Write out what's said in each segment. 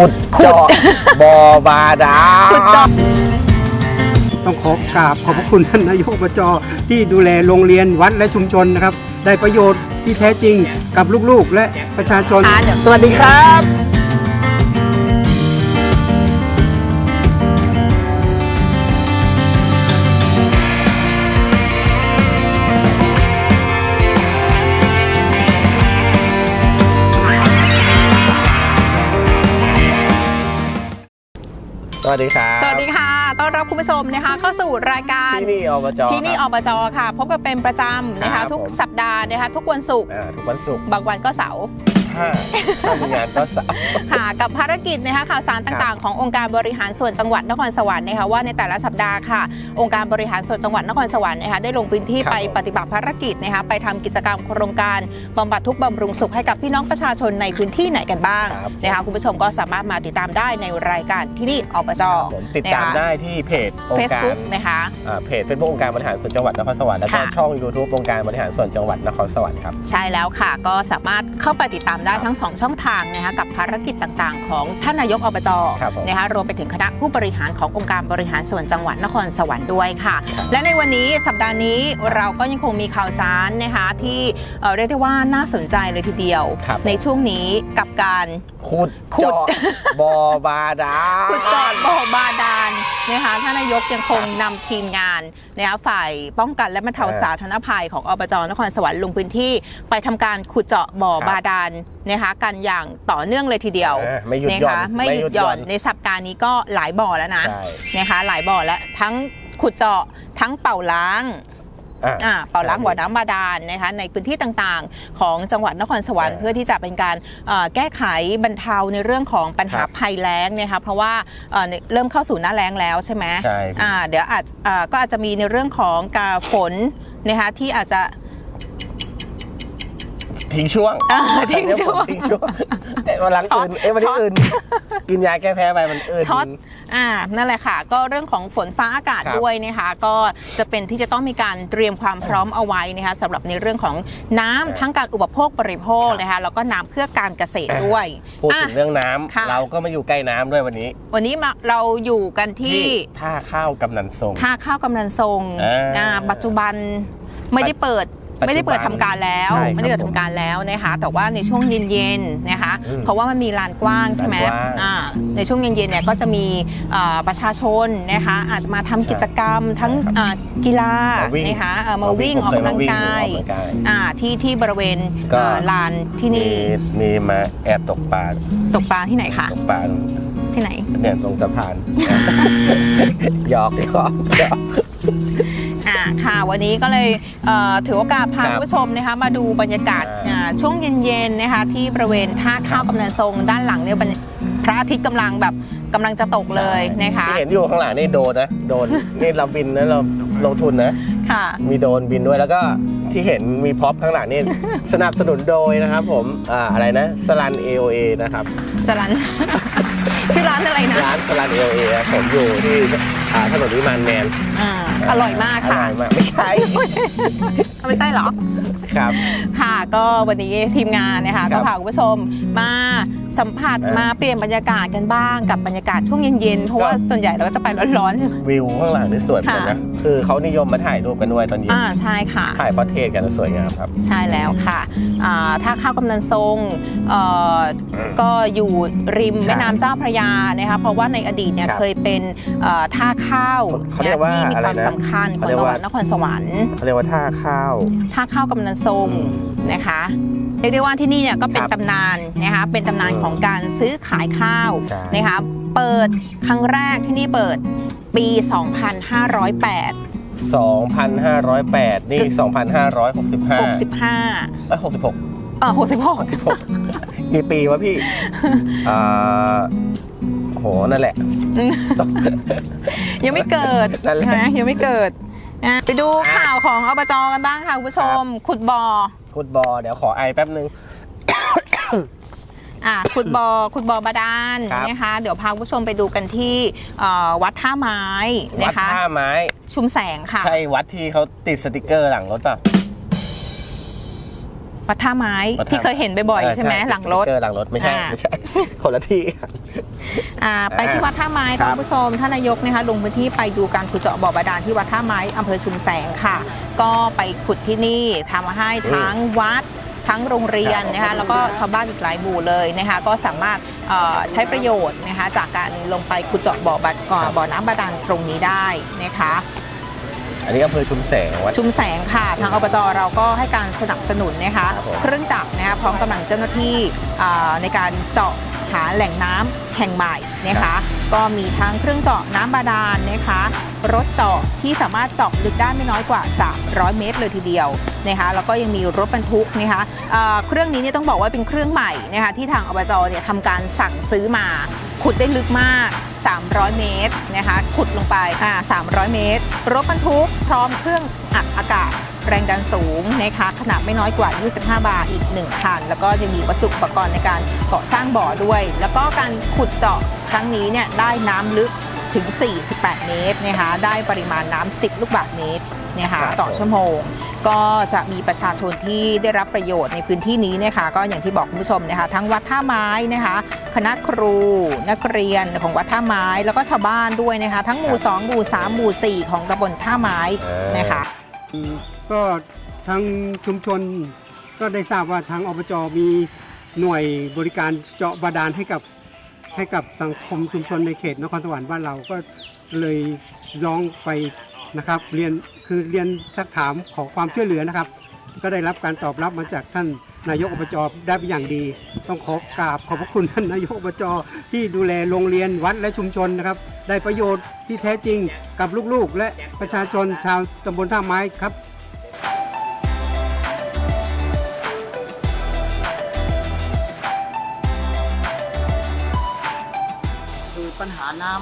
ขุดเจาะบ่อบาดาล ขุดเจาะ ต้องขอกราบขอบพระคุณท่านนายกอบจที่ดูแลโรงเรียนวัดและชุมชนนะครับ ได้ประโยชน์ที่แท้จริงกับลูกๆ และประชาชน อ่าเดี๋ยว สวัสดีครับ วัสดีครับ สวัสดีค่ะ ต้อนรับ คุณผู้ชมนะคะ เข้าสู่รายการที่นี่อบจที่นี่คอรับบจค่ะ พบกันเป็นประจำนะครัคะบทุกผมสัปดาห์นะคะ ทุกวันศุกร์อ่าทุกวันศุกร์บางวันก็เสาร์ถ้าถ้ามีงานก็เสาร์ค่ะกับภารกิจนะคะข่าวสารต่างๆ ขององค์การบริหารส่วนจังหวัดนครสวรรค์นะคะว่าในแต่ละสัปดาห์ค่ะ องค์การบริหารส่วนจังหวัดนครสวรรค์นะคะได้ลงพื้นที่ครับไปปฏิบัติภารกิจนะคะไปทำกิจกรรมโครงการบำบัดทุกข์บำรุงสุขให้กับพี่น้องประชาชนในพื้นที่ไหนกันบ้างครับนะคะคุณผู้ชมก็สามารถมาติดตามได้ในรายการที่นี่อบจผมติดตามได้ที่เพจองเฟค์ซการบุ๊กนะคะ อ่าเพจเฟซบุ๊กองค์การบริหารส่วนจังหวัดนครสวรรค์แล้วก็ค่ะ ช่อง YouTube องค์การบริหารส่วนจังหวัดนครสวรรค์ครับ ใช่แล้วค่ะก็สามารถเข้าไปติดตามได้ครับทั้ง 2 ช่องทางนะคะกับภารกิจต่างๆ ของท่านนายกอบจครับผมนะคะรวมไปถึงคณะผู้บริหารขององค์การบริหารส่วนจังหวัดนครสวรรค์ด้วยค่ะ ครับ และในวันนี้สัปดาห์นี้เราก็ยังคงมีข่าวสารนะคะที่เอ่อเรียกได้ว่าน่าสนใจเลยทีเดียว ครับ ในช่วงนี้กับการ ขุดขุด เจาะบ่อบาดาลขุดเจาะบ่อบาดา ลนะคะท่านนายกยังคงนำทีมงานนะคะฝ่ายป้องกันและบรรเทาอ่าสาธารณภัยของอบจนครสวรรค์ลงพื้นที่ไปทำการขุดเจาะบ่อครับบาดาลนะคะกันอย่างต่อเนื่องเลยทีเดียวอ่าไม่หยุดนะหย่อคะนไม่หยุดหย่อนในสัปดาห์นี้ก็หลายบ่อแล้วนะใช่นะคะหลายบ่อแล้วทั้งขุดเจาะทั้งเป่าล้างอะอ่า เป่าล้างบ่อน้ำบาดาลนะคะในพื้นที่ต่างๆ ของจังหวัดนครสวรรค์อ่าเพื่อที่จะเป็นการเอ่อแก้ไขบรรเทาในเรื่องของปัญหาครับภัยแล้งนะคะเพราะว่าเอ่อเริ่มเข้าสู่หน้าแล้งแล้วใช่ไหมใช่อ่าเดี๋ยวอาจอ่าก็อาจจะมีในเรื่องของการฝนนะคะที่อาจจะ ทิ้งช่วงอ่าทิ้งช่วง ทิ้งช่วงเอ๊ะวันหลังช็ออื่ตนเอ๊ะวันนี้ช็อต อื่น กินยาแก้แพ้ไปมันอื่น ช็อตอ่านั่นแหละค่ะ ก็เรื่องของฝนฟ้าอากาศครับด้วยนะคะ ก็จะเป็นที่จะต้องมีการเตรียมความพร้อมเอาไว้นะคะสำหรับในเรื่องของน้ำทั้งการอุปโภคบริโภคครับนะคะแล้วก็น้ำเพื่อการเกษตรด้วยพูดอะ ถึงเรื่องน้ำค่ะ เราก็มาอยู่ใกล้น้ำด้วยวันนี้วันนี้มาเราอยู่กันที่ท่าข้าวกำนันทรง ท่าข้าวกำนันทรงอ่า อ่าปัจจุบันไม่ได้เปิดปัจจุบัน ไม่ได้เปิดทำการแล้วใช่ครับไม่ได้เปิดทำการแล้วนะคะแต่ว่าในช่วงเย็นๆนะคะอืมเพราะว่ามันมีลานกว้างใช่ไหมลานกว้างอ่าในช่วงเย็นๆเนี่ยก็จะมีเอ่อประชาชนนะคะอาจจะมาทำกิจกรรมทั้งเอ่อกีฬามาวิ่งนะคะเอ่อมาวิ่งออกกำลังกายออกกำลังกายอ่าที่ที่บริเวณก็เอ่อลานที่มีนี่มีมาแอบตกปลาตกปลาที่ไหนคะตกปลาที่ไหนเนี่ยตรงสะพานหยอกหยอกหยอกอ่า ค่ะ วันนี้ก็เลยเอ่อถือโอกาสพาครับคุณผู้ชมนะคะมาดูบรรยากาศอ่า อ่าช่วงเย็นๆนะคะที่บริเวณท่าข้าวกำนันทรงด้านหลังเนี่ยบรรยพระอาทิตย์กำลังแบบกำลังจะตกเลยนะคะที่เห็นอยู่ข้างหลังนี่โดนนะโดนนี่เราบินนะเราลงทุนนะ ค่ะ มีโดรนบินด้วยแล้วก็ที่เห็นมีพ็อปข้างหลังนี่ สนับสนุนโดยนะครับผมอ่าอะไรนะสลัน AOA นะครับสรัน ชื่อร้านอะไรนะร้านสลัน AOA ครับผมอยู่ที่ อ่าถนนวิมานแมนอ่าอร่อยมากอค่ะร่อยมากไม่ใช่ไม่ใช่เหรอ ครับ ค่ะก็วันนี้ทีมงานนะคะครัก็บพาคุณผู้ชมมา สัมผัสอ่ามมาเปลี่ยนบรรยากาศกันบ้างกับบรรยากาศช่วงเย็นๆเพราะว่าครับส่วนใหญ่เราก็จะไปร้อนๆใช่ไหมวิวข้างหลังนี่สวยเหมือนกันนะคือเขานิยมมาถ่ายรูปกันด้วยตอนเย็นอ่าใช่ค่ะถ่ายพอร์เทรตกันแล้วสวยงามครับ ใช่แล้วค่ะอ่าถ้าข้าวกำนันทรงเอ่อก็อยู่ริมใช่แม่น้ำเจ้าพระยานะคะเพราะว่าในอดีตเนี่ยครับเคยเป็นเอ่อท่าข้าวเขาเรียกว่าที่มีอะไรความนะสำคัญขเขาองเรียจักงหว่าวัดนครสวรรค์เขาเรียกว่าท่าข้าวท่าข้าวกำนันทรงอืมนะคะเรียกได้ว่าที่นี่เนี่ยก็เป็นครับตำนานนะคะเป็นตำนานอืมของการซื้อขายข้าวใช่ นะคะเปิดครั้งแรกที่นี่เปิดปี 2508 2,508 นี่ 2,565 65 เอ้ย66 เออ66กี่ปีวะพี่ อ่าโห นั่นแหละยังไม่เกิดนั่นแหละใช่ไหมยังไม่เกิดอะไปดูข่าวของอบจกันบ้างค่ะคุณผู้ชม ขุดบ่อ ขุดบอเดี๋ยวขอไอแป๊บนึง อะขุดบ่อขุดบ่อบาดาลครับ นะคะ เดี๋ยวพาคุณผู้ชมไปดูกันที่เอ่อวัดท่าไม้วัดนะคะ ท่าไม้ ชุมแสงค่ะ ใช่วัดที่เขาติดสติกเกอร์หลังรถป่ะ วัดท่าไม้วัดท่า ที่เคยเห็นบ่อยๆใช่ไหมหลังรถติดสติกเกอร์หลังรถไม่ใช่อ่า ไม่ใช่ คนละที่ อ่าไปที่วัดท่าไม้ครัค่ะบ คุณผู้ชมท่านนายกนะคะลงพื้นที่ไปดูการขุดเจาะบ่อบาดาลที่วัดท่าไม้อำเภอชุมแสงค่ะ ก็ไปขุดที่นี่ทำให้ทั้งวัด ทั้งโรงเรียนนะคะแล้วก็ชาวบ้านอีกหลายหมู่เลยนะคะก็สามารถเอ่อใช้ประโยชน์นะคะจากการลงไปขุดเจาะบ่อบาก่อบ่อน้ำบาดาลตรงนี้ได้นะคะอันนี้อำเภอชุมแสงวัดชุมแสงค่ะ ทางอบจเราก็ให้การสนับสนุนนะคะครับผมเครื่องจักรนะคะพร้อมกำลังเจ้าหน้าที่อ่าในการเจาะ หาแหล่งน้ำแห่งใหม่นะคะ ก็มีทั้งเครื่องเจาะน้ำบาดาลนะคะ รถเจาะที่สามารถเจาะลึกได้ไม่น้อยกว่า 300 เมตร เลยทีเดียวนะคะแล้วก็ยังมีรถบรรทุกนะคะอ่าเครื่องนี้เนี่ยต้องบอกว่าเป็นเครื่องใหม่นะคะที่ทางอบจเนี่ยทำการสั่งซื้อมา ขุดได้ลึกมาก 300 เมตรนะคะ ขุดลงไปอ่า300 เมตร รถบรรทุกพร้อมเครื่องอัดอากาศแรงดันสูงนะคะขนาดไม่น้อยกว่า 25 บาร์อีก1คันแล้วก็ยังมีวัสดุอุปกรณ์ในการก่อสร้างบ่อด้วย แล้วก็การขุดเจาะครั้งนี้เนี่ยได้น้ำลึกถึง 48 เมตรนะคะได้ปริมาณน้ำ10 ลูกบาศก์เมตรนะคะต่อชั่วโมง ก็จะมีประชาชนที่ได้รับประโยชน์ในพื้นที่นี้นะคะก็อย่างที่บอกคุณผู้ชมนะคะทั้งวัดท่าไม้นะคะคณะครูนักเรียนของวัดท่าไม้ แล้วก็ชาวบ้านด้วยนะคะทั้งหมู่2หมู่3หมู่4ของตำบลท่าไม้นะคะก็ทางชุมชนก็ได้ทราบว่าทางอบจมีหน่วยบริการเจาะบาดาลให้กับให้กับสังคมชุมชนในเขตนครสวรรค์บ้านเราก็เลยร้องไปนะครับ เรียน คือเรียนสักถามขอความช่วยเหลือนะครับ ก็ได้รับการตอบรับมาจากท่านนายกอบจได้เป็นอย่างดี ต้องขอกราบขอบพระคุณท่านนายกอบจที่ดูแลโรงเรียนวัดและชุมชนนะครับ ได้ประโยชน์ที่แท้จริงกับลูกๆ และประชาชนชาวตำบลท่าไม้ครับคือปัญหาน้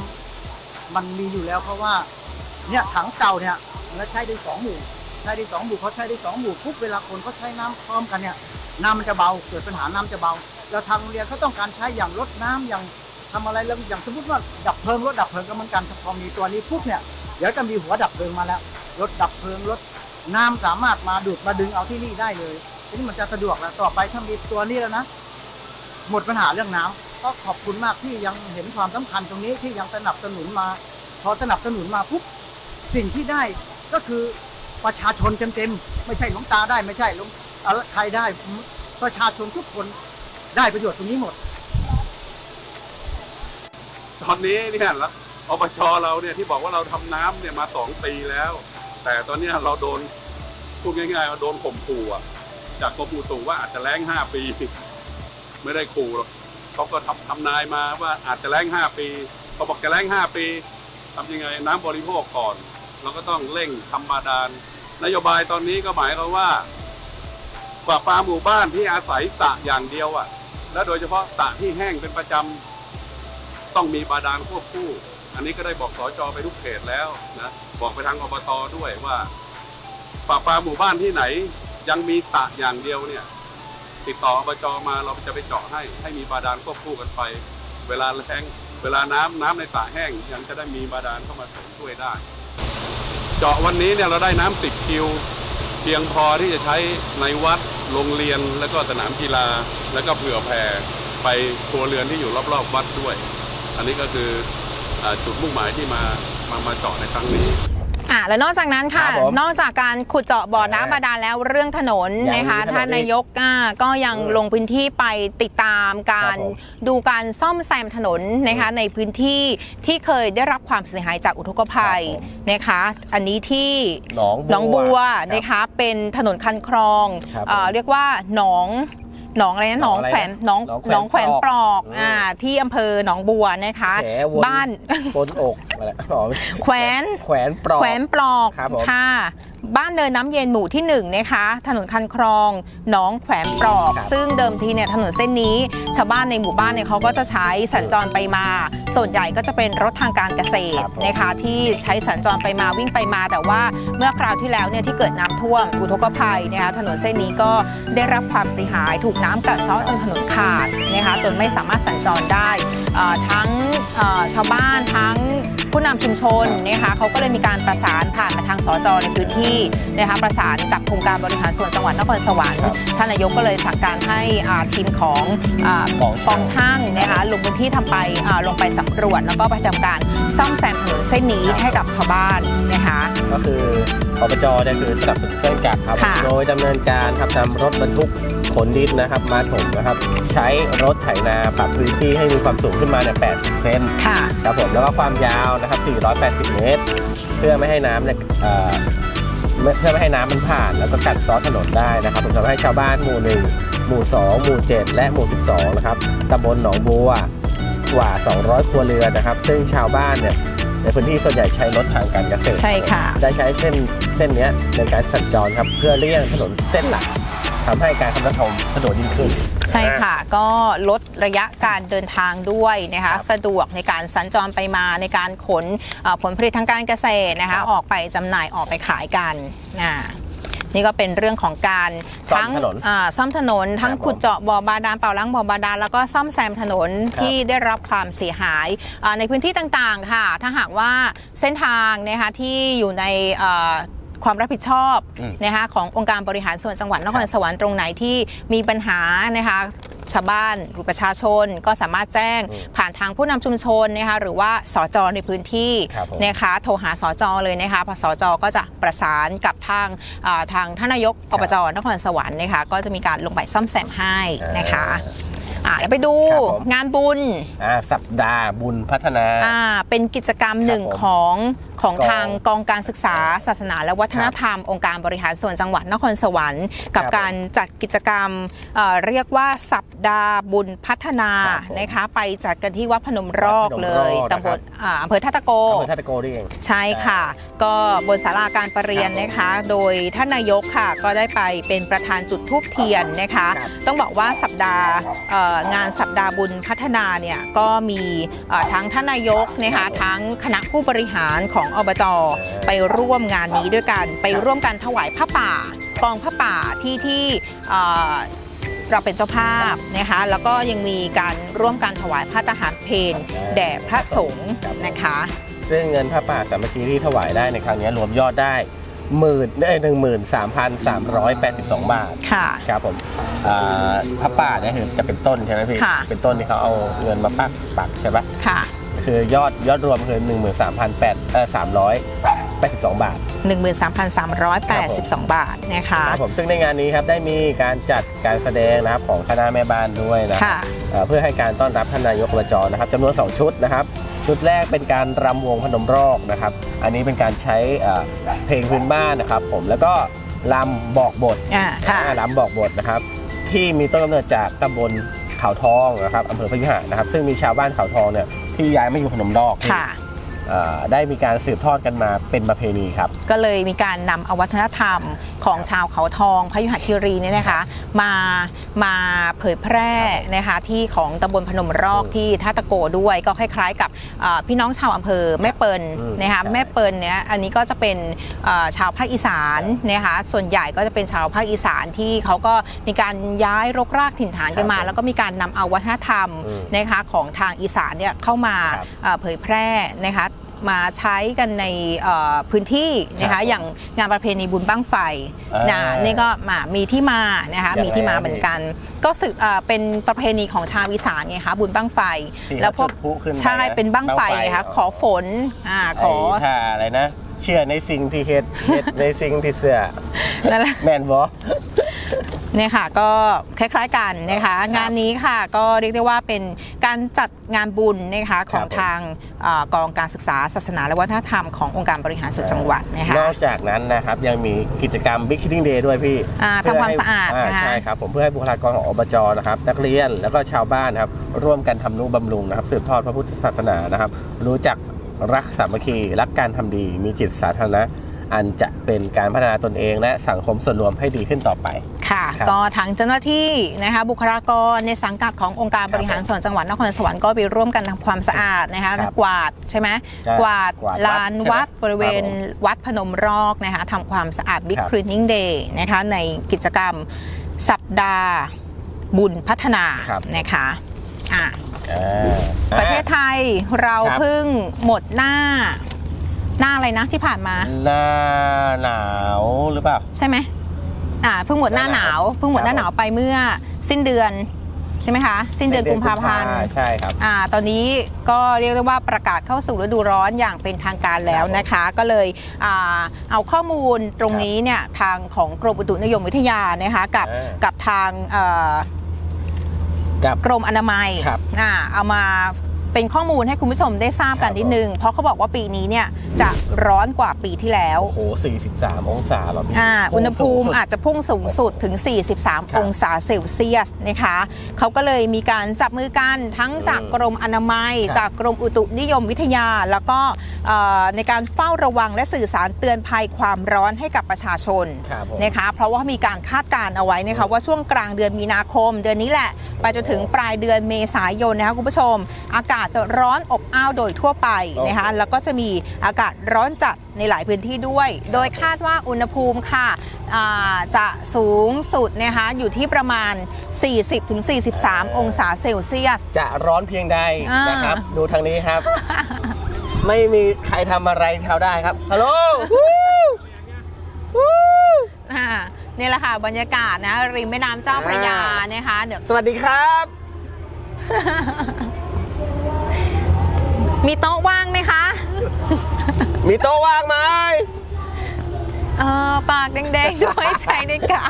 ำมันมีอยู่แล้วเพราะว่าเนี่ยถังเก่าเนี่ย มันใช้ได้สองหมู่ใช้ได้สองหมู่เขาใช้ได้สองหมู่ปุ๊บเวลาคนเขาใช้น้ำพร้อมกันเนี่ยน้ำมันจะเบาเกิดปัญหาน้ำจะเบาแล้วทางโรงเรียนเขาต้องการใช้อย่างลดน้ำอย่างทำอะไรแล้วอย่างสมมติว่าดับเพลิงรถดับเพลิงก็เหมือนกันพอมีตัวนี้ปุ๊บเนี่ยเดี๋ยวจะมีหัวดับเพลิงมาแล้วรถดับเพลิงรถน้ำสามารถมาดูดมาดึงเอาที่นี่ได้เลยทีนี้มันจะสะดวกแล้วต่อไปถ้ามีตัวนี้แล้วนะ หมดปัญหาเรื่องน้ำก็ขอบคุณมากที่ยังเห็นความสำคัญตรงนี้ที่ยังสนับสนุนมา พอสนับสนุนมาปุ๊บสิ่งที่ได้ ก็คือประชาชนเต็มๆไม่ใช่หลวงตาได้ไม่ใช่หลวงอะไรใครได้ประชาชนทุกคนได้ประโยชน์ตรงนี้หมด ตอนนี้เนี่ยแล้วอบจเราเนี่ยที่บอกว่าเราทำน้ำเนี่ยมาสองปีแล้ว แต่ตอนนี้เราโดนพูดง่ายๆว่าโดนข่มขู่อะจากกรมอุตุว่าอาจจะแล้งห้าปี ไม่ได้ขู่หรอกเขาก็ทำทำนายมาว่าอาจจะแล้งห้าปีเขาบอกจะแล้งห้าปีทำยังไงน้ำบริโภคก่อน เราก็ต้องเร่งทำบาดาลนโยบายตอนนี้ก็หมายความว่าปราปาหมู่บ้านที่อาศัยสระอย่างเดียวอะและโดยเฉพาะสระที่แห้งเป็นประจำต้องมีบาดาลควบคู่ อันนี้ก็ได้บอกสอจอไปทุกเขตแล้วนะบอกไปทางอบตด้วยว่าปราปาหมู่บ้านที่ไหน ยังมีสระอย่างเดียวเนี่ย ติดต่ออบจมาเราจะไปเจาะให้ให้มีบาดาลควบคู่กันไป เวลาแรงเวลาน้ำน้ำในสระแห้งยังจะได้มีบาดาลเข้ามาเสริมช่วยได้ เจาะวันนี้เนี่ยเราได้น้ำติดคิว เพียงพอที่จะใช้ในวัดโรงเรียนและก็สนามกีฬา และก็เผื่อแผ่ไปครัวเรือนที่อยู่รอบๆวัดด้วย อันนี้ก็คืออจุดมุ่งหมายที่มามามาเจาะในครั้งนี้ อ่าแล้วนอกจากนั้นค่ะ ครับผมนอกจากการขุดเจาะบ่อน้ำบาดาลแล้วเรื่องถนนยังมีนะคะถนนท่านนายกอ่าก็ยังอืมลงพื้นที่ไปติดตามการครับผมดูการซ่อมแซมถนนนะคะในพื้นที่ที่เคยได้รับความเสียหายจากอุทกภัยครับผม นะคะ อันนี้ที่หนองหนองบัวครับ นะคะเป็นถนนคันคลองครับเอ่อผมเรียกว่าหนอง หนองอะไรนะหนองหนองอะไรแขวนหนองหนองหนองแขแขววนนปปลลออกกอ่าที่อำเภอหนองบัวนะคะแผลวนบ้านบนอกอะไรอ๋อไม่ใช่แขวนแขวนปลอกแขวนปลอกครับผมค่ะ บ้านเนินน้ำเย็นหมู่ที่1นงนะคะถนนคันคลองหนองแขวนปลอกครับซึ่งเดิมทีเนี่ยถนนเส้นนี้ ชาวบ้านในหมู่บ้านเนี่ยเขาก็จะใช้สัญจรไปมา ส่วนใหญ่ก็จะเป็นรถทางการเกษตครรับผมนะคะที่ใช้สัญจรไปมาวิ่งไปมา แต่ว่าเมื่อคราวที่แล้วเนี่ยที่เกิดน้ำท่วมอุทกภัยนะคะถนนเส้นนี้ก็ได้รับความเสียหายถูกน้ำกัดเซาะจนถนนขาดนะคะจนไม่สามารถสัญจรได้เอ่อทั้งเอ่อชาวบ้านทั้ง ผู้นำชุมชนนะคะเขาก็เลยมีการประสานผ่านมาทางสจในพื้นที่นะคะประสานกับโครงการบริหารส่วนจังหวัดนครสวรรค์ครับท่านนายกก็เลยสั่งการให้อ่าทีมของอ่าของกองช่างนะคะลงพื้นที่ทำไปอ่าลงไปสำรวจ แล้วก็ไปทำการซ่อมแซมถนนเส้นนี้ให้กับชาวบ้านนะคะก็คืออบจเนี่ยคือสนับสนุนเครื่องจักรครับค่ะโดยดำเนินการครับนำรถบรรทุกข นดินนะครับ มาถมนะครับ ใช้รถไถนาปรับพื้นที่ให้มีความสูงขึ้นมาเนี่ย80 เซนค่ะครับผมแล้วก็ความยาวนะครับ480 เมตร เพื่อไม่ให้น้ำเนี่ยเอ่อไม่เพื่อไม่ให้น้ำมันผ่านแล้วก็กัดเซ้อถนนได้นะครับผมทำให้ชาวบ้านหมู่1หมู่ 2 หมู่ 7 และหมู่ 12 นะครับตำบลหนองบัวกว่า 200 ครัวเรือนนะครับ ซึ่งชาวบ้านเนี่ยในพื้นที่ส่วนใหญ่ใช้รถทางการเกษตรใช่ค่ะ ได้ใช้เส้นเส้นเนี้ยในการสัญจรครับเพื่อเลี่ยงถนนเส้นหลัก ทำให้การคมนาคมสะดวกยิ่งขึ้น ใช่ค่ะ ก็ลดระยะการเดินทางด้วยนะคะครับสะดวกในการสัญจรไปมาในการขนเอ่อผลผลิตทางการเกษตรนะครัคะบออกไปจำหน่ายออกไปขายกันนะนี่ก็เป็นเรื่องของการซ่อมทั้งถนนอ่าซ่อมถนน ทั้งครับผมขุดเจาะบ่อบาดาลเป่าล้างบ่อบาดาลแล้วก็ซ่อมแซมถนนครับที่ได้รับความเสียหายอ่าในพื้นที่ต่างๆค่ะ ถ้าหากว่าเส้นทางนะคะที่อยู่ในเอ่อ ความรับผิดชอบอืมนะคะขององค์การบริหารส่วนจังหวัดนครสวรรค์ตรงไหนที่มีปัญหานะคะชาวบ้านหรือประชาชนก็สามารถแจ้งอืมผ่านทางผู้นำชุมชนนะคะหรือว่าสจในพื้นที่ครับผมนะคะโทรหาสจเลยนะคะพอสจก็จะประสานกับทางอ่าทางท่านนายกอบจนครสวรรค์นะคะก็จะมีการลงไปซ่อมแซมให้นะคะอ่าเดี๋ยวไปดูครับผมงานบุญอ่าสัปดาห์บุญพัฒนาอ่าเป็นกิจกรรมหนึ่งผมของของกองทางกองการศึกษา ศาสนา และวัฒนธรรมองค์การบริหารส่วนจังหวัดนครสวรรค์ กับครับการจัดกิจกรรมเอ่อเรียกว่าสัปดาห์บุญพัฒนาครับผมนะคะไปจัดกันที่วัดพนมรอกวัดพนมเลรอยกตำบลนะครับอ่าอำเภอท่าตะโกอำเภอท่าตะโกนี่เองใช่ค่ะ ก็บนศาลาการประเรียนนะคะ โดยท่านนายกค่ะก็ได้ไปเป็นประธานจุดทูบเทียนนะคะครับต้องบอกว่าสัปดาห์เอ่องานสัปดาห์บุญพัฒนาเนี่ยก็มีเอ่อทั้งท่านนายกนะคะทั้งคณะผู้บริหารของอบจไปร่วมงานนี้ด้วยกัน ไปร่วมกันถวายผ้าป่ากองผ้าป่าที่ที่เอ่อเราเป็นเจ้าภาพนะคะแล้วก็ยังมีการร่วมกันถวายผ้าทหารเพนแด่พระสงฆ์นะคะ ซึ่งเงินพระป่าสามัคคีที่ถวายได้ในครั้งนี้รวมยอดได้หมื่นได้หนึ่งหมื่นสามพันสามร้อยแปดสิบสองบาทค่ะครับผมอ่าพระป่าเนี่ยคือจะเป็นต้นใช่ไหมพี่ค่ะเป็นต้นที่เขาเอาเงินมาปักปักใช่ปะค่ะ คือยอดยอดรวมคือหนึ่งหมื่นสามพันแปดเออสามร้อยแปดสิบสองบาท 13,382 บาทนะคะครับผมซึ่งในงานนี้ครับได้มีการจัดการแสดงนะครับของคณะแม่บ้านด้วยนะค่ะ เอ่อเพื่อให้การต้อนรับท่านนายกอบจนะครับจำนวน 2 ชุดนะครับ ชุดแรกเป็นการรำวงพนมรอกนะครับ อันนี้เป็นการใช้เอ่อเพลงพื้นบ้านนะครับ ผมแล้วก็รำบอกบท อ่าค่ะ อ่ารำบอกบทนะครับ ที่มีต้นกำเนิดจากตำบล เขาทองนะครับอำเภอพยุหะนะครับ ซึ่งมีชาวบ้านเขาทองเนี่ยที่ย้ายมาอยู่พนมดอกค่ะ ได้มีการสืบทอดกันมาเป็นประเพณีครับ ก็เลยมีการนำเอาวัฒนธรรมของชาวเขาทองพยุหคีรีเนี่ยนะคะ มามาเผยแพร่นะคะที่ของตำบลพนมรอกอืมที่ท่าตะโกด้วยก็คล้ายๆ กับเอ่อพี่น้องชาวอำเภอแม่เปิลอืมนะคะใช่แม่เปิลเนี่ยอันนี้ก็จะเป็นเอ่อชาวภาคอีสานนะคะส่วนใหญ่ก็จะเป็นชาวภาคอีสานที่เขาก็มีการย้ายรกรากถิ่นฐานกันมาครับแล้วก็มีการนำเอาวัฒนธรรมอืมนะคะของทางอีสานเนี่ยเข้ามาครับเอ่อเผยแพร่นะคะ มาใช้กันในเอ่อพื้นที่นะครัคะบอย่างงานประเพณีบุญบ้างไฟอ่านะนี่ก็มามีที่มานะคะยังไงมีที่มาครับเหมือนกัน ก็สืบเอ่อเป็นประเพณีของชาวอีสานไงคะบุญบ้างไฟที่แล้วพวกจุดพลุขึ้นไปใช่นะเป็นบ้างไฟบั้งไฟไงคะอ๋อขอฝนอ่าขอไอ้ท่าอะไรนะเชื่อในสิ่งที่เฮ็ดเฮ็ดในสิ่งที่เสือนั่นแหละแม่นบ่ เนี่ยค่ะก็คล้ายๆกันนะคะงานนี้ค่ะก็เรียกได้ว่าเป็นการจัดงานบุญนะคะของครับผมทางเอ่อกองการศึกษาศาสนาและวัฒนธรรมขององค์การบริหารส่วนจังหวัดนะคะนอกจากนั้นนะครับยังมีกิจกรรม Big Cleaning Day ด้วยพี่อ่าเพื่ทำความให้สะอาดอ่นะคะใช่ครับผมเพื่อให้บุคลากรของอบจนะครับนักเรียนแล้วก็ชาวบ้านนะครับร่วมกันทำนุบำรุงนะครับสืบทอดพระพุทธศาสนานะครับ รู้จักรักสามัคคีรักการทำดีมีจิตสาธารณะ อันจะเป็นการพัฒนาตนเองและสังคมส่วนรวมให้ดีขึ้นต่อไป ค่ะครับก็ทางเจ้าหน้าที่นะคะบุคลากรในสังกัดขององค์การบริหารส่วนจังหวัดนครสวรรค์ก็ไปร่วมกันทำความสะอาดนะคะครับกวาดใช่ไหมใช่กวาดกวาดวัดลานวัดใช่ไหมบริเวณครับผมวัดพนมรอกนะคะทำความสะอาด Big ครับ Cleaning Day นะคะในกิจกรรมสัปดาห์บุญพัฒนาครับนะคะอะอ่าประเทศไทยเราครับเพิ่งหมดหน้า หน้าอะไรนะที่ผ่านมา หน้าหนาวหรือเปล่า ใช่ไหมอ่าเพิ่งหมดหน้าหนาวเพิ่งหมดหน้าหนาวไปเมื่อสิ้นเดือนใช่ไหมคะ สิ้นเดือนกุมภาพันธ์ใช่ครับอ่าตอนนี้ก็เรียกได้ว่าประกาศเข้าสู่ฤดูร้อนอย่างเป็นทางการแล้วนะคะ ก็เลยอ่าเอาข้อมูลตรงนี้เนี่ยทางของกรมอุตุนิยมวิทยานะคะกับอ่ากับทางเอ่อกับกรมอนามัยครับอ่าเอามา เป็นข้อมูลให้คุณผู้ชมได้ทราบกันครับนิดนึง เพราะเขาบอกว่าปีนี้เนี่ยจะร้อนกว่าปีที่แล้ว โอ้โห 43 องศาแบบนี้อ่าอุณหภูมิสูงสุดอาจจะพุ่งสูงสุดถึงครับ43 องศาเซลเซียสนะคะเขาก็เลยมีการจับมือกันทั้งจากอืมกรมอนามัยครับจากกรมอุตุนิยมวิทยา แล้วก็เอ่อในการเฝ้าระวังและสื่อสารเตือนภัยความร้อนให้กับประชาชนครับผมนะคะเพราะว่ามีการคาดการณ์เอาไว้นะคะว่าช่วงกลางเดือนมีนาคมเดือนนี้แหละ ไปจนถึงปลายเดือนเมษายนนะคะคุณผู้ชมอากาศจะร้อนอบอ้าวโดยทั่วไปนะคะ แล้วก็จะมีอากาศร้อนจัดในหลายพื้นที่ด้วย โดยคาดว่าอุณหภูมิค่ะอ่าจะสูงสุดนะคะอยู่ที่ประมาณ 40-43 องศาเซลเซียส จะร้อนเพียงใดอ่านนะครับ ดูทางนี้ครับ ไม่มีใครทำอะไรเขาได้ครับ ฮัลโหลวู้วู้อ่านี่แหละค่ะบรรยากาศนะริมแม่น้ำเจ้าพระยาอ่านนะคะเดี๋ยวสวัสดีครับ มีโต๊ะว่างไหมคะ มีโต๊ะว่างไหมเออปากแดงๆช่วยใจในกา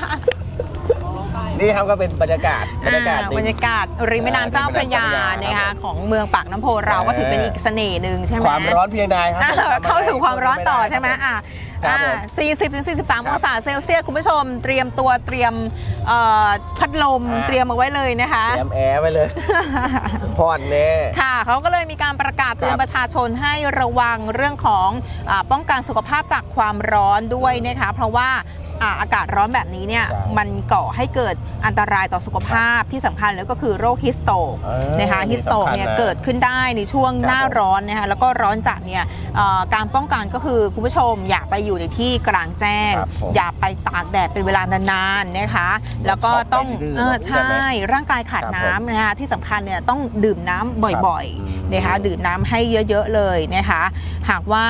นี่ครับก็เป็นบรรยากาศบรรยากาศอ่าดีบรรยากาศริมแม่น้ำเจ้าพระยาริมแม่น้ำเจ้าพระยานะครัคะบของเมืองปากน้ำโพเราก็ถือเป็นอีกเสน่ห์หนึ่งใช่ไหมความร้อนเพียงใดครัอ่าผมทำอะไรเข้าสู่ความร้อนต่อใช่ไหมครับอ่า ครับผม40ถึง43ครัอบงศาเซลเซียสคุณผู้ชม เตรียมตัวเตรียมเอ่อพัดลมอ่า เตรียมเอาไว้เลยนะคะเตรียมแอร์ไว้เลยพอนแน่ ค่ะเขาก็เลยมีการประกาศเตือนครับประชาชนให้ระวังเรื่องของอาป้องกันสุขภาพจากความร้อนด้วยนะคะเพราะว่า อ่าอากาศร้อนแบบนี้เนี่ยใช่มันก่อให้เกิดอันตรายต่อสุขภาพที่สำคัญแล้วก็คือโรคฮิสโตกเออนะคะนี่ฮิสโตกสำคัญเนี่ยนะเกิดขึ้นได้ในช่วงครับหน้าร้อนนะคะแล้วก็ร้อนจัดเนี่ยเอ่อการป้องกันก็คือคุณผู้ชมอย่าไปอยู่ในที่กลางแจ้ง ครับผมอย่าไปตากแดดเป็นเวลานานๆนะคะ แล้วก็ต้องช็อกไปดื้อๆเออแบบนี้ใช่ใช่ไหมร่างกายขาดครับผมน้ำนะคะที่สำคัญเนี่ยต้องดื่มน้ำบ่อยอืมๆนะคะดื่มน้ำให้เยอะๆเลยนะคะหากว่า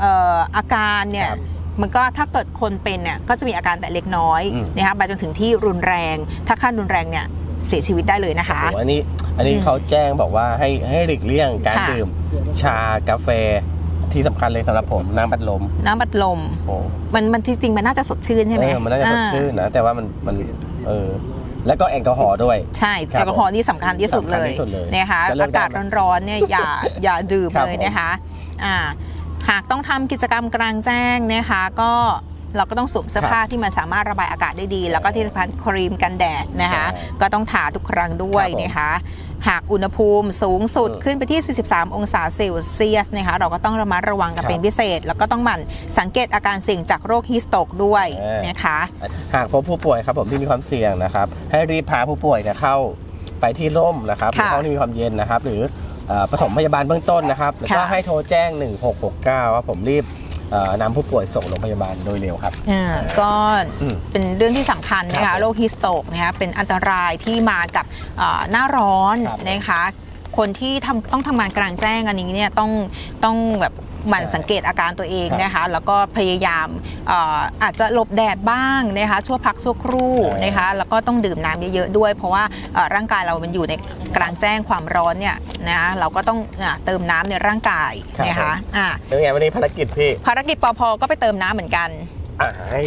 เอ่ออาการเนี่ย ครับ มันก็ถ้าเกิดคนเป็นเนี่ยก็จะมีอาการแต่เล็กน้อยอืม นะคะไปจนถึงที่รุนแรง ถ้าขั้นรุนแรงเนี่ยเสียชีวิตได้เลยนะคะ โอ้โหอันนี้อันนี้อืมเขาแจ้งบอกว่าให้ให้หลีกเลี่ยงการค่ะ ดื่ม ชากาแฟที่สำคัญเลยสำหรับผมน้ำบัดลมน้ำบัดลม โอ้มันมันจริงๆมันน่าจะสดชื่นใช่ไหมเออมันน่าจะสดชื่นนะ แต่ว่ามันมันเออแล้วก็แอลกอฮอล์ด้วย ใช่ครับแอลกอฮอล์นี่สำคัญที่สุดสำคัเลญยที่สุดเลยนะคะจะเลิกอากาศได้ไหมร้อนๆเนี่ยอย่าอย่าดื่มครับเลยผม นะคะอ่า หากต้องทำกิจกรรมกลางแจ้งนะคะก็เราก็ต้องสวมเสื้อผ้าที่มันสามารถระบายอากาศได้ดี แล้วก็ที่สำคัญครีมกันแดดนะคะใช่ก็ต้องทาทุกครั้งด้วยครับผมนะคะ หากอุณหภูมิสูงสุดอืมขึ้นไปที่ 43 องศาเซลเซียสนะคะเราก็ต้องระมัดระวังกันครับเป็นพิเศษ แล้วก็ต้องหมั่นสังเกตอาการเสี่ยงจากโรคฮิสโตกด้วยเออนะคะ หากพบผู้ป่วยครับผมที่มีความเสี่ยงนะครับ ให้รีบพาผู้ป่วยเนี่ยเข้าไปที่ร่มนะครับหรือค่ะห้องที่มีความเย็นนะครับ หรือเอ่อ ปฐมพยาบาลเบื้องต้นนะครับแล้วก็ค่ะให้โทรแจ้ง 1669ว่าผมรีบเอ่อนำผู้ป่วยส่งโรงพยาบาลโดยเร็วครับอ่าก็อืมเป็นเรื่องที่สำคัญนะครัคะบโรคฮิสโตกนะคะเป็นอันตรายที่มากับเอ่อหน้าร้อนครับนะคะคนที่ทำต้องทำงานกลางแจ้งอันนี้เนี่ยต้องต้องแบบ หมั่นใช่สังเกตอาการตัวเองครับนะคะแล้วก็พยายามเอ่ออาจจะหลบแดดบ้างนะคะชั่วพักชั่วครู่ใช่นะคะแล้วก็ต้องดื่มน้ำเยอะๆด้วย เพราะว่าเอ่อร่างกายเรามันอยู่ในกลางแจ้งความร้อนเนี่ยนะคะเราก็ต้องอะเติมน้ำในร่างกายนะคะอะเป็นไงวันนี้ภารกิจพี่ภารกิจปอพก็ไปเติมน้ำเหมือนกัน อ่าให้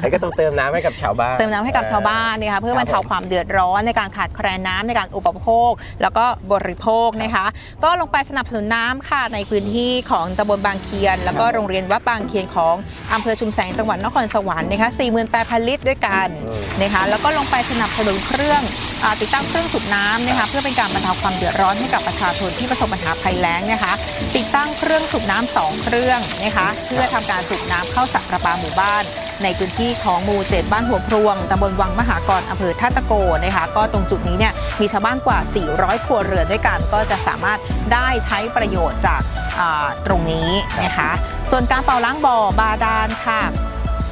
ให้ก็ต้องเติมน้ำให้กับชาวบ้าน เติมน้ำให้กับชาวบ้านนะคะเพื่อบรรเทาความเดือดร้อนในการขาดแคลนน้ำในการอุปโภค แล้วก็บริโภคนะคะ ก็ลงไปสนับสนุนน้ำค่ะในพื้นที่ของตำบลบางเคียน แล้วก็โรงเรียนวัดบางเคียนของอำเภอชุมแสงจังหวัดนครสวรรค์นะคะ48,000 ลิตรด้วยกันอืมนะคะแล้วก็ลงไปสนับสนุนเครื่องอาติดตั้งเครื่องสูบน้ำนะคะเพื่อเป็นการบรรเทาความเดือดร้อนให้กับประชาชนที่ประสบปัญหาภัยแล้งนะคะ ติดตั้งเครื่องสูบน้ำสองเครื่องนะคะเพื่อทำการสูบน้ำเข้าสระประปาหมู่บ้านในพื้นที่ของหมู่เจ็ดบ้านหัวพรวงตำบลวังมหากรอำเภอท่าตะโกนะคะก็ตรงจุดนี้เนี่ยมีชาวบ้านกว่า 400 ครัวเรือนด้วยกัน ก็จะสามารถได้ใช้ประโยชน์จากตรงนี้นะคะส่วนการเป่าล้างบ่อบาดาลค่ะ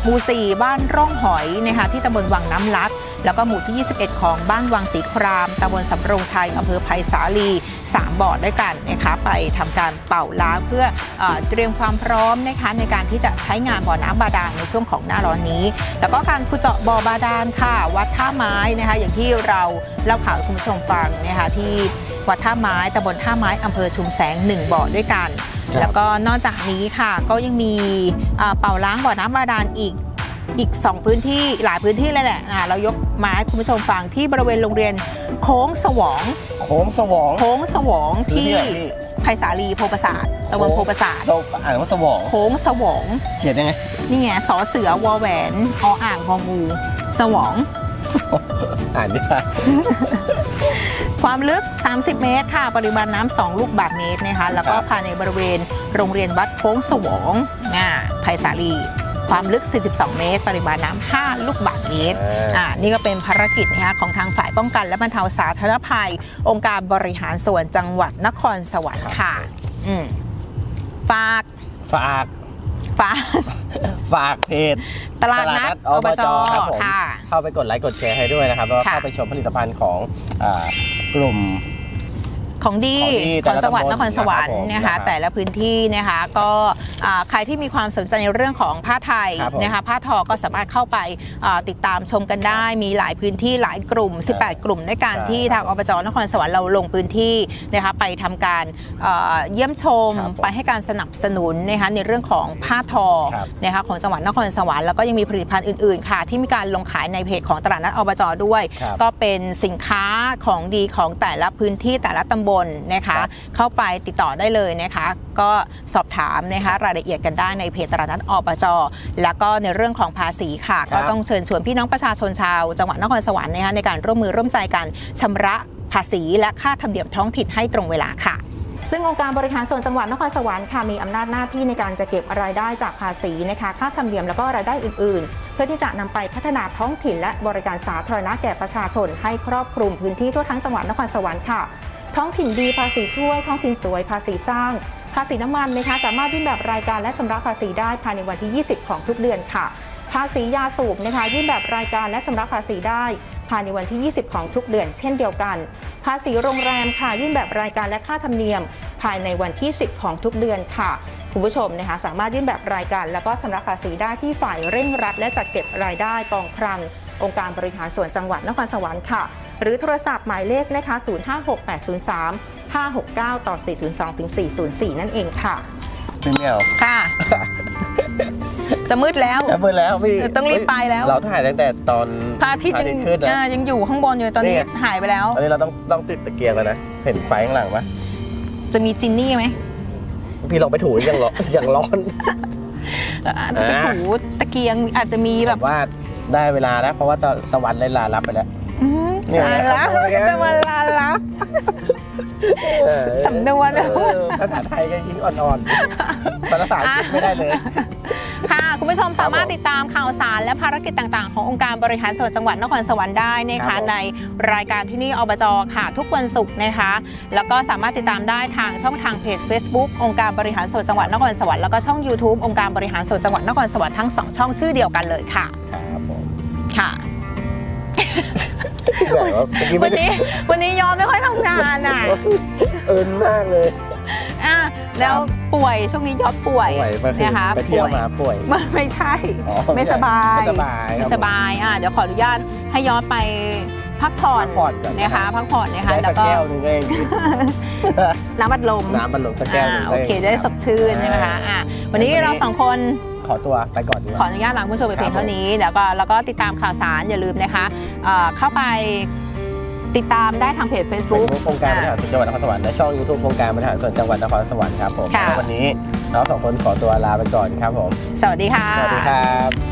หมู่สี่บ้านร่องหอยนะคะที่ตำบลวังน้ำลัด แล้วก็หมู่ที่ 21 ของบ้านวังศรีครามตำบลสำโรงชัยอำเภอไผ่สาลี 3 บ่อด้วยกันนะคะไปทำการเป่าล้างเพื่อเออเตรียมความพร้อมนะคะในการที่จะใช้งานบ่อน้ำบาดาลในช่วงของหน้าร้อนนี้ แล้วก็การขุดเจาะบ่อบาดาลค่ะ วัดท่าไม้นะคะอย่างที่เราเล่าข่าวให้คุณผู้ชมฟังนะคะที่วัดท่าไม้ตำบลท่าไม้อำเภอชุมแสงหนึ่งบ่อด้วยกันครับแล้วก็นอกจากนี้ค่ะก็ยังมีเอ่อเป่าล้างบ่อน้ำบาดาลอีก อีก 2 พื้นที่หลายพื้นที่เลยแหละอ่าเรายกมาให้คุณผู้ชมฟังที่บริเวณโรงเรียนโค้งสวอง โค้งสวองโค้งสวองคือที่ที่ไหนพี่ไผ่สาลีโพประสาทตำบลโพประสาทเราอ่านว่าสวองโค้งสวองเขียนยังไงนี่ไงสอเสือวอแหวนออ่างงองูสวองอ่านยากความลึก 30 เมตร ค่ะ ปริมาณน้ำ 2 ลูกบาศก์เมตรนะคะ แล้วก็ครับภายในบริเวณโรงเรียนวัดโค้งสวองอ่าไผ่สาลี ความลึก 42 เมตร ปริมาณน้ำ5ลูกบาศก์เมตรอ่านี่ก็เป็นภารกิจนะคะของทางฝ่ายป้องกัน และบรรเทาสาธารณภัย องค์การบริหารส่วนจังหวัดนครสวรรค์ค่ะอืมฝากฝากฝากฝากเพจตลาดนัดอบจครับผมค่ะเข้าไปกดไลค์กดแชร์ให้ด้วยนะครับแล้วก็ค่ะเข้าไปชมผลิตภัณฑ์ของอ่ากลุ่ม ของดีของดีของจังหวัดแต่นละครสวรรค์ตำบลนะครัคะบแต่ละพื้นที่นะคะก็อ่าใครที่มีความสนใจในเรื่องของผ้าไทยครับผมนะคะผ้าทอก็สามารถเข้าไปอ่าติดตามชมกันได้ มีหลายพื้นที่หลายกลุ่ม 18 กลุ่มด้วยกันใช่ที่ทางอบจนครสวรรค์เราลงพื้นที่นะคะไปทำการเอ่อเยี่ยมชมครับผมไปให้การสนับสนุนนะคะในเรื่องของผ้าทอครับ นะคะของจังหวัดนครสวรรค์แล้วก็ยังมีผลิตภัณฑ์อื่นๆค่ะที่มีการลงขายในเพจของตลาดนัดอบจด้วย ครับ ก็เป็นสินค้าของดีของแต่ละพื้นที่แต่ละตำบลนะคะครับเข้าไปติดต่อได้เลยนะคะ ก็สอบถามนะคะรายละเอียดกันได้ในเพจตลาดนัดอบจแล้วก็ในเรื่องของภาษีค่ะครัก็บต้องเชิญชวนพี่น้องประชาชนชาว จังหวัดนครสวรรค์นะคะในการร่วมมือร่วมใจกันชำระภาษีและค่าธรรมเนียมท้องถิ่นให้ตรงเวลาค่ะซึ่งองค์การบริหารส่วนจังหวัดนครสวรรค์ค่ะมีอำนาจหน้าที่ในการจะเก็บรายได้จากภาษีนะคะค่าธรรมเนียมแล้วก็รายได้อื่น ๆ เพื่อที่จะนำไปพัฒนาท้องถิ่นและบริการสาธารณะแก่ประชาชนให้ครอบคลุมพื้นที่ทั่วทั้งจังหวัดนครสวรรค์ค่ะ ท้องถิ่นดีภาษีช่วย ท้องถิ่นสวยภาษีสร้าง ภาษีน้ำมันนะคะสามารถยื่นแบบรายการและชำระภาษีได้ภายในวันที่ 20 ของทุกเดือนค่ะ ภาษียาสูบนะคะยื่นแบบรายการและชำระภาษีได้ภายในวันที่ 20 ของทุกเดือนเช่นเดียวกัน ภาษีโรงแรมค่ะยื่นแบบรายการและค่าธรรมเนียม ภายในวันที่ 10 ของทุกเดือนค่ะคุณผู้ชมนะคะสามารถยื่นแบบรายการ แล้วก็ชำระภาษีได้ที่ฝ่ายเร่งรัด และจัดเก็บรายได้กองคลังองค์การบริหารส่วนจังหวัดนครสวรรค์ค่ะ หรือโทรศัพท์หมายเลขนะคะ 056803 569 ต่อ 402 ถึง 404 นั่นเองค่ะพี่เหมียวค่ะ จะมืดแล้วจะเปิดแล้วพี่เออต้องรีบไปแล้ว เราถ่ายตั้งแต่ตอนพระอาทิตย์ยังขึ้นนะอ่ายังอยู่ข้างบนอยู่ตอนนี้นี่ไงหายไปแล้วตอนนี้เราต้องต้องติดตะเกียงแล้วนะ เห็นไฟข้างหลังปะจะมีจินนี่ไหมพี่ลองไปถูยังร้อนยังร้อนอาจจะไปถูตะเกียงอาจจะมีแบบว่าได้เวลาแล้ว เพราะว่าตะตะวันได้ลารับไปแล้ว อืมนี่ไงลาละขอบคุณครับจะมาลาละสำนวนเออภาษาไทยก็ยิ่งอ่อนๆภาษาอังกฤษไม่ได้เลย ค่ะ คุณผู้ชมสามารถผมติดตามข่าวสารและภารกิจต่างๆ ขององค์การบริหารส่วนจังหวัดนครสวรรค์ได้นะครัคะบผม ในรายการที่นี่อบจค่ะ ทุกวันศุกร์นะคะ แล้วก็สามารถติดตามได้ทางช่องทางเพจ Facebook องค์การบริหารส่วนจังหวัดนครสวรรค์แล้วก็ช่อง YouTube องค์การบริหารส่วนจังหวัดนครสวรรค์ทั้งสองช่องชื่อเดียวกันเลยค่ะ ครับผม ค่ะ แบบว่าเมื่อกี้วัไม่นได้นี้วันนี้ยอมไม่ค่อยทำงานอะเอินมากเลยอะแล้วป่วยช่วงนี้ยอดป่วยป่วยก็คือนะคะไปเที่ยวป่มาป่วยไม่ไม่ใช่ อ๋อไม่สบาย ไม่สบายไม่ครับสบายอะเดี๋ยวขออนุญาตให้ยอดไปพักผ่อนพักผ่อนก่อนนะคะพักผ่อนนะคะได้แล้สัวกก็แก้วหนึงเองน้ำบัดลมน้ำบัลลมสักแก้วหนึงอ่าโอเคจะได้สดชื่นใช่ไหมคะอะวันนี้เราสองคน ขอตัวไปก่อนดีกขอว่า อนุญาตลาคุณผู้ชมไปเพียงครับเท่านี้เดี๋ยวก็แล้วก็ติดตามข่าวสารอย่าลืมนะคะเอ่อเข้าไปติดตามได้ทางเพจเฟซ Facebook บุ๊กองค์การบริหารส่วนจังหวัดนครสวรรค์และช่อง YouTube องค์การบริหารส่วนจังหวัดนครสวรรค์ครับผมค่ะ แล้ววันนี้เราสองคนขอตัวลาไปก่อนครับผม สวัสดีค่ะ สวัสดีครับ